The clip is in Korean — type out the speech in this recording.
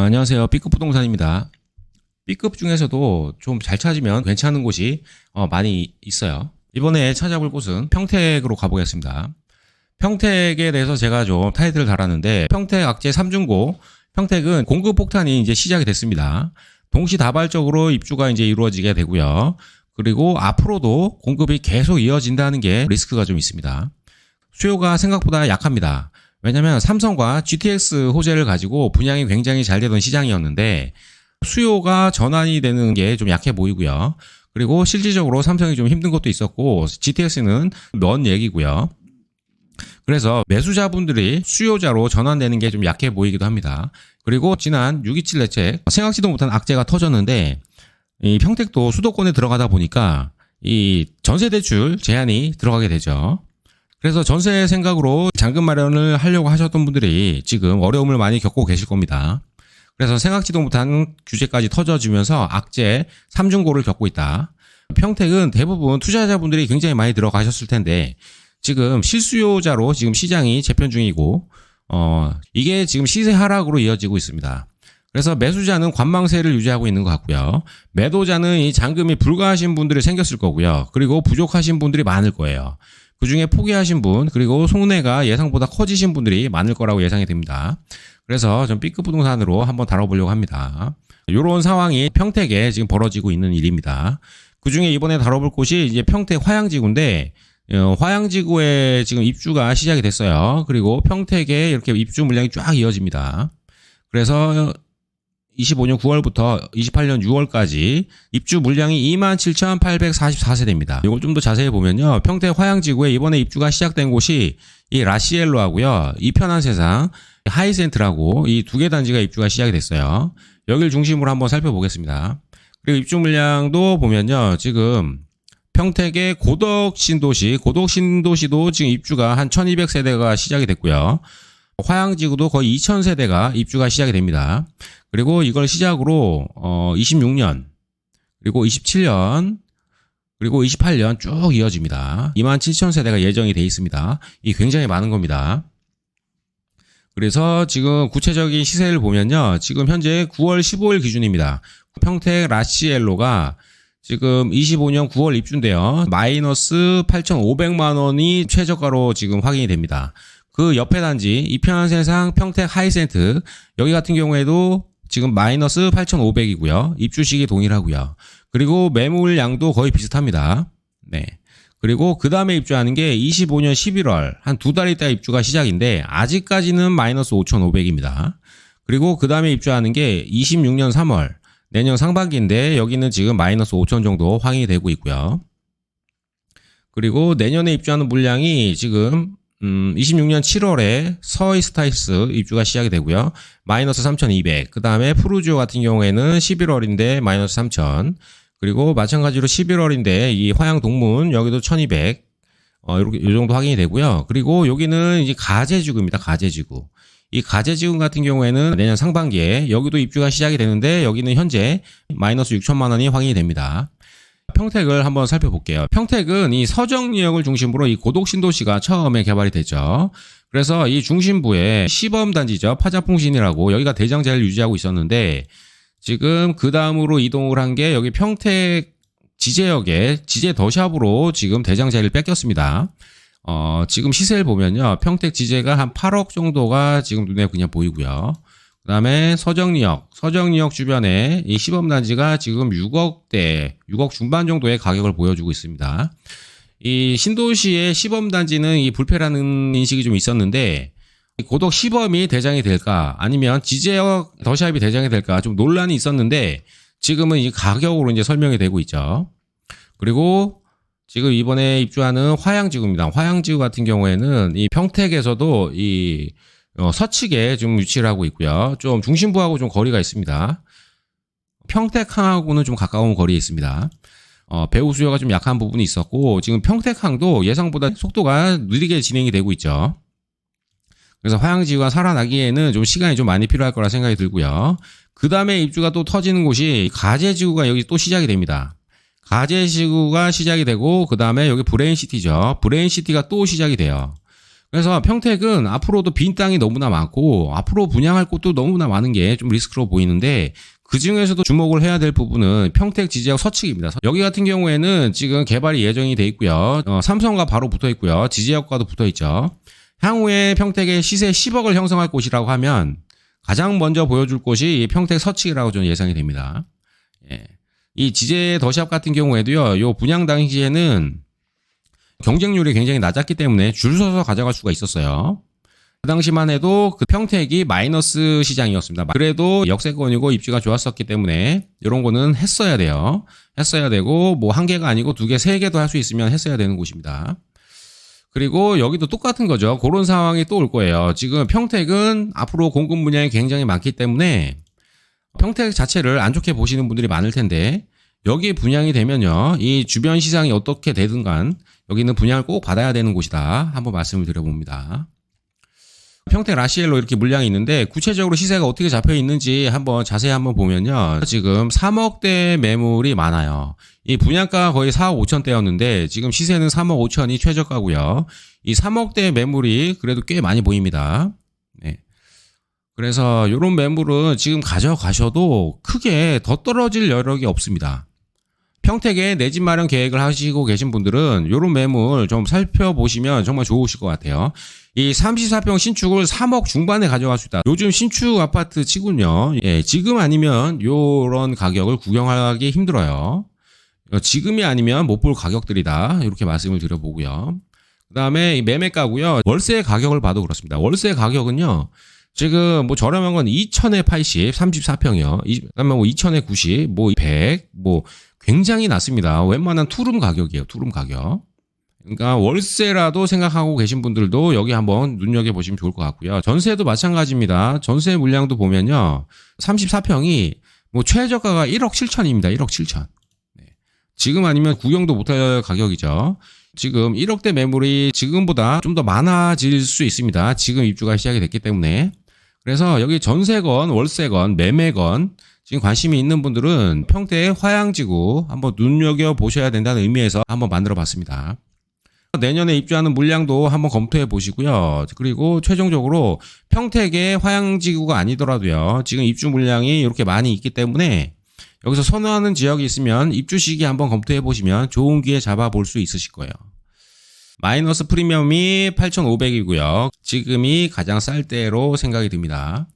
아, 안녕하세요. B급 부동산입니다. B급 중에서도 좀 잘 찾으면 괜찮은 곳이 어, 많이 있어요. 이번에 찾아볼 곳은 평택으로 가보겠습니다. 평택에 대해서 제가 좀 타이틀을 달았는데 평택 악재 3중고 평택은 공급 폭탄이 이제 시작이 됐습니다. 동시다발적으로 입주가 이제 이루어지게 되고요. 그리고 앞으로도 공급이 계속 이어진다는 게 리스크가 좀 있습니다. 수요가 생각보다 약합니다. 왜냐하면 삼성과 GTX 호재를 가지고 분양이 굉장히 잘 되던 시장이었는데 수요가 전환이 되는 게 좀 약해 보이고요. 그리고 실질적으로 삼성이 좀 힘든 것도 있었고 GTX는 먼 얘기고요. 그래서 매수자분들이 수요자로 전환되는 게 좀 약해 보이기도 합니다. 그리고 지난 6.27 대책 생각지도 못한 악재가 터졌는데 이 평택도 수도권에 들어가다 보니까 이 전세 대출 제한이 들어가게 되죠. 그래서 전세 생각으로 잔금 마련을 하려고 하셨던 분들이 지금 어려움을 많이 겪고 계실 겁니다. 그래서 생각지도 못한 규제까지 터져지면서 악재 3중고를 겪고 있다. 평택은 대부분 투자자분들이 굉장히 많이 들어가셨을 텐데 지금 실수요자로 지금 시장이 재편 중이고 어 이게 지금 시세 하락으로 이어지고 있습니다. 그래서 매수자는 관망세를 유지하고 있는 것 같고요. 매도자는 이 잔금이 불가하신 분들이 생겼을 거고요. 그리고 부족하신 분들이 많을 거예요. 그 중에 포기하신 분, 그리고 손해가 예상보다 커지신 분들이 많을 거라고 예상이 됩니다. 그래서 좀 B급 부동산으로 한번 다뤄보려고 합니다. 이런 상황이 평택에 지금 벌어지고 있는 일입니다. 그 중에 이번에 다뤄볼 곳이 이제 평택 화양지구인데, 어, 화양지구에 지금 입주가 시작이 됐어요. 그리고 평택에 이렇게 입주 물량이 쫙 이어집니다. 그래서 25년 9월부터 28년 6월까지 입주 물량이 27,844세대입니다. 이걸 좀 더 자세히 보면요. 평택 화양지구에 이번에 입주가 시작된 곳이 이 라시엘로하고요. 이 편한 세상, 하이센트라고 이 두 개 단지가 입주가 시작이 됐어요. 여기를 중심으로 한번 살펴보겠습니다. 그리고 입주 물량도 보면요. 지금 평택의 고덕 신도시, 고덕 신도시도 지금 입주가 한 1200세대가 시작이 됐고요. 화양지구도 거의 2000세대가 입주가 시작이 됩니다. 그리고 이걸 시작으로 어 26년 그리고 27년 그리고 28년 쭉 이어집니다. 2만 7천 세대가 예정이 돼 있습니다. 이 굉장히 많은 겁니다. 그래서 지금 구체적인 시세를 보면요. 지금 현재 9월 15일 기준입니다. 평택 라시엘로가 지금 25년 9월 입주인데요. 마이너스 8,500만 원이 최저가로 지금 확인이 됩니다. 그 옆에 단지 이편한 세상 평택 하이센트 여기 같은 경우에도 지금 마이너스 8,500이고요. 입주 시기 동일하고요. 그리고 매물량도 거의 비슷합니다. 네. 그리고 그 다음에 입주하는 게 25년 11월 한 두 달 있다 입주가 시작인데 아직까지는 마이너스 5,500입니다. 그리고 그 다음에 입주하는 게 26년 3월 내년 상반기인데 여기는 지금 마이너스 5천 정도 확인이 되고 있고요. 그리고 내년에 입주하는 물량이 지금 음, 26년 7월에 서이스타이스 입주가 시작이 되고요. 마이너스 3,200. 그 다음에 프루지오 같은 경우에는 11월인데 마이너스 3,000. 그리고 마찬가지로 11월인데 이 화양 동문 여기도 1,200. 어, 이렇게 이 정도 확인이 되고요. 그리고 여기는 이제 가재지구입니다. 가재지구. 이 가재지구 같은 경우에는 내년 상반기에 여기도 입주가 시작이 되는데 여기는 현재 마이너스 6천만 원이 확인이 됩니다. 평택을 한번 살펴볼게요. 평택은 이 서정리역을 중심으로 이 고독 신도시가 처음에 개발이 됐죠. 그래서 이 중심부에 시범 단지죠. 파자풍신이라고 여기가 대장자를 유지하고 있었는데 지금 그 다음으로 이동을 한 게 여기 평택 지제역에 지제 더샵으로 지금 대장자리를 뺏겼습니다. 어, 지금 시세를 보면요. 평택 지제가 한 8억 정도가 지금 눈에 그냥 보이고요. 그 다음에 서정리역, 서정리역 주변에 이 시범단지가 지금 6억대, 6억 중반 정도의 가격을 보여주고 있습니다. 이 신도시의 시범단지는 이 불패라는 인식이 좀 있었는데, 고독 시범이 대장이 될까, 아니면 지제역 더샵이 대장이 될까, 좀 논란이 있었는데, 지금은 이 가격으로 이제 설명이 되고 있죠. 그리고 지금 이번에 입주하는 화양지구입니다. 화양지구 같은 경우에는 이 평택에서도 이 어, 서측에 좀 위치를 하고 있고요. 좀 중심부하고 좀 거리가 있습니다. 평택항하고는 좀 가까운 거리에 있습니다. 어, 배후 수요가 좀 약한 부분이 있었고 지금 평택항도 예상보다 속도가 느리게 진행이 되고 있죠. 그래서 화양지구가 살아나기에는 좀 시간이 좀 많이 필요할 거라 생각이 들고요. 그 다음에 입주가 또 터지는 곳이 가재지구가 여기 또 시작이 됩니다. 가재지구가 시작이 되고 그 다음에 여기 브레인시티죠. 브레인시티가 또 시작이 돼요. 그래서 평택은 앞으로도 빈 땅이 너무나 많고 앞으로 분양할 곳도 너무나 많은 게 좀 리스크로 보이는데 그 중에서도 주목을 해야 될 부분은 평택 지지역 서측입니다. 여기 같은 경우에는 지금 개발이 예정이 돼 있고요. 어, 삼성과 바로 붙어 있고요. 지지역과도 붙어 있죠. 향후에 평택의 시세 10억을 형성할 곳이라고 하면 가장 먼저 보여줄 곳이 이 평택 서측이라고 저는 예상이 됩니다. 예. 이 지제 더샵 같은 경우에도요. 요 분양 당시에는 경쟁률이 굉장히 낮았기 때문에 줄 서서 가져갈 수가 있었어요. 그 당시만 해도 그 평택이 마이너스 시장이었습니다. 그래도 역세권이고 입지가 좋았었기 때문에 이런 거는 했어야 돼요. 했어야 되고 뭐 한 개가 아니고 두 개, 세 개도 할 수 있으면 했어야 되는 곳입니다. 그리고 여기도 똑같은 거죠. 그런 상황이 또 올 거예요. 지금 평택은 앞으로 공급 분양이 굉장히 많기 때문에 평택 자체를 안 좋게 보시는 분들이 많을 텐데 여기 분양이 되면요. 이 주변 시장이 어떻게 되든 간 여기는 분양을 꼭 받아야 되는 곳이다. 한번 말씀을 드려봅니다. 평택 라시엘로 이렇게 물량이 있는데 구체적으로 시세가 어떻게 잡혀 있는지 한번 자세히 한번 보면요. 지금 3억대 매물이 많아요. 이 분양가가 거의 4억 5천대였는데 지금 시세는 3억 5천이 최저가고요. 이 3억대 매물이 그래도 꽤 많이 보입니다. 네. 그래서 이런 매물은 지금 가져가셔도 크게 더 떨어질 여력이 없습니다. 평택에 내 집 마련 계획을 하시고 계신 분들은 이런 매물 좀 살펴보시면 정말 좋으실 것 같아요. 이 34평 신축을 3억 중반에 가져갈 수 있다. 요즘 신축 아파트 치군요. 예, 지금 아니면 요런 가격을 구경하기 힘들어요. 어, 지금이 아니면 못 볼 가격들이다. 이렇게 말씀을 드려보고요. 그 다음에 이 매매가고요. 월세 가격을 봐도 그렇습니다. 월세 가격은요. 지금 뭐 저렴한 건 2천에 80, 34평이요. 이- 그다음에 뭐 2천에 90, 뭐 100, 뭐 굉장히 낮습니다. 웬만한 투룸 가격이에요. 투룸 가격. 그러니까 월세라도 생각하고 계신 분들도 여기 한번 눈여겨 보시면 좋을 것 같고요. 전세도 마찬가지입니다. 전세 물량도 보면요. 34평이 뭐 최저가가 1억 7천입니다. 1억 7천. 네. 지금 아니면 구경도 못할 가격이죠. 지금 1억대 매물이 지금보다 좀 더 많아질 수 있습니다. 지금 입주가 시작이 됐기 때문에. 그래서 여기 전세건, 월세건, 매매건 지금 관심이 있는 분들은 평택 화양지구 한번 눈여겨 보셔야 된다는 의미에서 한번 만들어 봤습니다. 내년에 입주하는 물량도 한번 검토해 보시고요. 그리고 최종적으로 평택의 화양지구가 아니더라도요. 지금 입주 물량이 이렇게 많이 있기 때문에 여기서 선호하는 지역이 있으면 입주 시기 한번 검토해 보시면 좋은 기회 잡아 볼 수 있으실 거예요. 마이너스 프리미엄이 8,500이고요. 지금이 가장 쌀 때로 생각이 듭니다.